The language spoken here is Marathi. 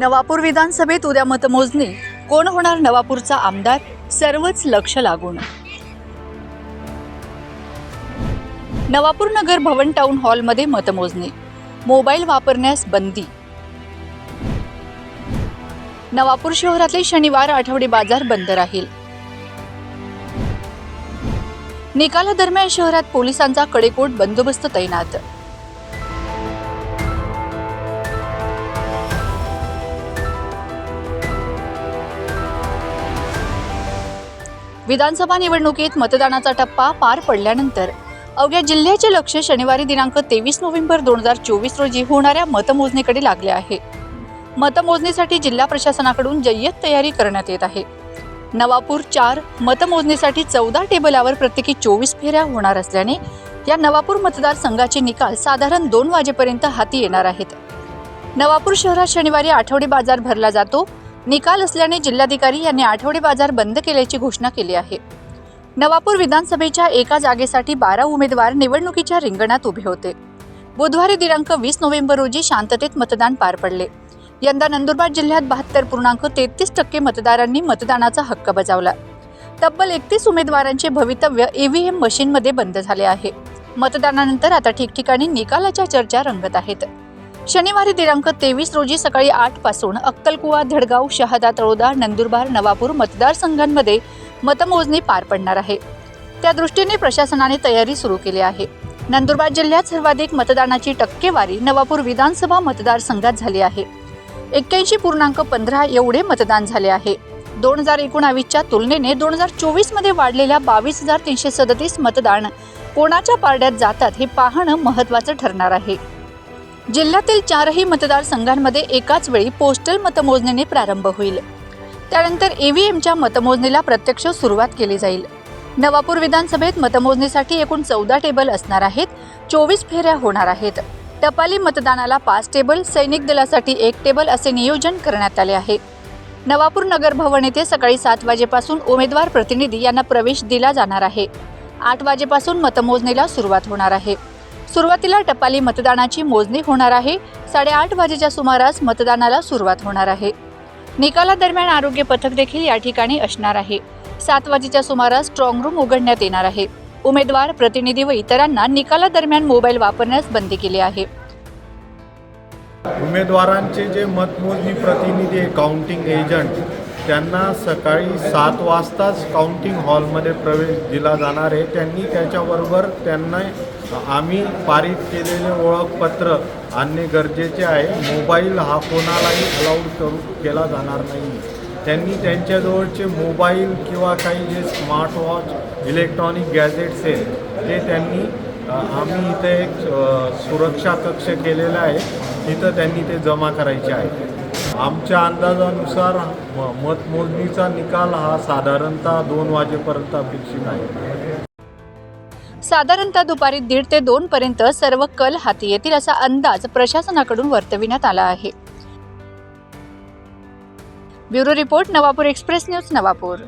नवापूर विधानसभेत उद्या मतमोजणी. कोण होणार नवापूरचा आमदार? सर्वच लक्ष लागून. नवापूर नगर भवन टाउन हॉलमध्ये मतमोजणी. मोबाईल वापरण्यास बंदी. नवापूर शहरातले शनिवार आठवडे बाजार बंद राहील. निकालादरम्यान शहरात पोलिसांचा कडेकोट बंदोबस्त तैनात. विधानसभा निवडणुकीत मतदानाचा टप्पा पार पडल्यानंतर अवघ्या जिल्ह्याचे लक्ष शनिवारी दिनांक तेवीस नोव्हेंबर दोन हजार चोवीस रोजी होणाऱ्या मतमोजणीकडे लागले आहे. मतमोजणीसाठी जिल्हा प्रशासनाकडून जय्यत तयारी करण्यात येत आहे. नवापूर चार मतमोजणीसाठी चौदा टेबलावर प्रत्येकी चोवीस फेऱ्या होणार असल्याने या नवापूर मतदारसंघाचे निकाल साधारण दोन वाजेपर्यंत हाती येणार आहेत. नवापूर शहरात शनिवारी आठवडे बाजार भरला जातो. निकाल असल्याने जिल्हाधिकारी यांनी आठवडे बाजार बंद केल्याची घोषणा केली आहे. नवापूर विधानसभेच्या एका जागेसाठी बारा उमेदवार निवडणुकीच्या रिंगणात उभे होते. बुधवारी दिनांक वीस नोव्हेंबर रोजी शांततेत मतदान पार पडले. यंदा नंदुरबार जिल्ह्यात बहात्तर पूर्णांक तेहतीस टक्के मतदारांनी मतदानाचा हक्क बजावला. तब्बल एकतीस उमेदवारांचे भवितव्य ईव्हीएम मशीनमध्ये बंद झाले आहे. मतदानानंतर आता ठिकठिकाणी निकालाच्या चर्चा रंगत आहेत. शनिवारी दिनांक तेवीस रोजी सकाळी आठपासून अक्कलकुवा धडगाव शहादा तळोदा नंदुरबार नवापूर मतदारसंघांमध्ये मतमोजणी पार पडणार आहे. त्या दृष्टीने प्रशासनाने तयारी सुरू केली आहे. नंदुरबार जिल्ह्यात सर्वाधिक मतदानाची टक्केवारी नवापूर विधानसभा मतदारसंघात झाली आहे. एक्क्याऐंशी पूर्णांक पंधरा एवढे मतदान झाले आहे. दोन हजार एकोणावीसच्या तुलनेने दोन हजार चोवीसमध्ये वाढलेल्या बावीस हजार तीनशे सदतीस मतदान कोणाच्या पारड्यात जातात हे पाहणं महत्त्वाचं ठरणार आहे. जिल्ह्यातील चारही मतदारसंघांमध्ये एकाच वेळी पोस्टल मतमोजणीने प्रारंभ होईल. त्यानंतर ईव्हीएमच्या मतमोजणीला प्रत्यक्ष सुरुवात केली जाईल. नवापूर विधानसभेत मतमोजणीसाठी एकूण चौदा टेबल असणार आहेत चोवीस फेऱ्या होणार आहेत. टपाली मतदानाला पाच टेबल सैनिक दलासाठी एक टेबल असे नियोजन करण्यात आले आहे. नवापूर नगर भवन येथे सकाळी सात वाजेपासून उमेदवार प्रतिनिधी यांना प्रवेश दिला जाणार आहे. आठ वाजेपासून मतमोजणीला सुरुवात होणार आहे. सुरुवातीला टपाली मतदानाची मोजणी होणार आहे. साडेआठ वाजेच्या सुमारास मतदानाला सुरुवात होणार आहे. निकालादरम्यान आरोग्य पथक देखील या ठिकाणी असणार आहे. सात वाजेच्या सुमारास स्ट्रॉंग रूम उघडण्यात येणार आहे. उमेदवार प्रतिनिधी व इतरांना निकालादरम्यान मोबाईल वापरण्यास बंदी केली आहे. उमेदवारांचे जे मतमोजणी प्रतिनिधी काउंटिंग एजंट त्यांना सकाळी सात वाजताच काउंटिंग हॉलमध्ये प्रवेश दिला जाणार आहे त्यांनी त्याच्याबरोबर त्यांना आम्ही पारित केलेले ओळखपत्र आणणे गरजेचे आहे. मोबाईल हा कोणालाही अलाउड करू केला जाणार नाही. त्यांनी त्यांच्याजवळचे मोबाईल किंवा काही जे स्मार्ट वॉच इलेक्ट्रॉनिक गॅजेट्स आहेत ते त्यांनी आम्ही इथे एक सुरक्षा कक्ष केलेला आहे. तिथं त्यांनी ते जमा करायचे आहे. आमच्या अंदाजानुसार म- मतमोजणीचा निकाल हा साधारणतः दोन वाजेपर्यंत अपेक्षित आहे. साधारणतः दुपारी दीड ते दोन पर्यंत सर्व कल हाती येतील असा अंदाज प्रशासनाकडून वर्तविण्यात आला आहे. Bureau report Navapur express news Navapur.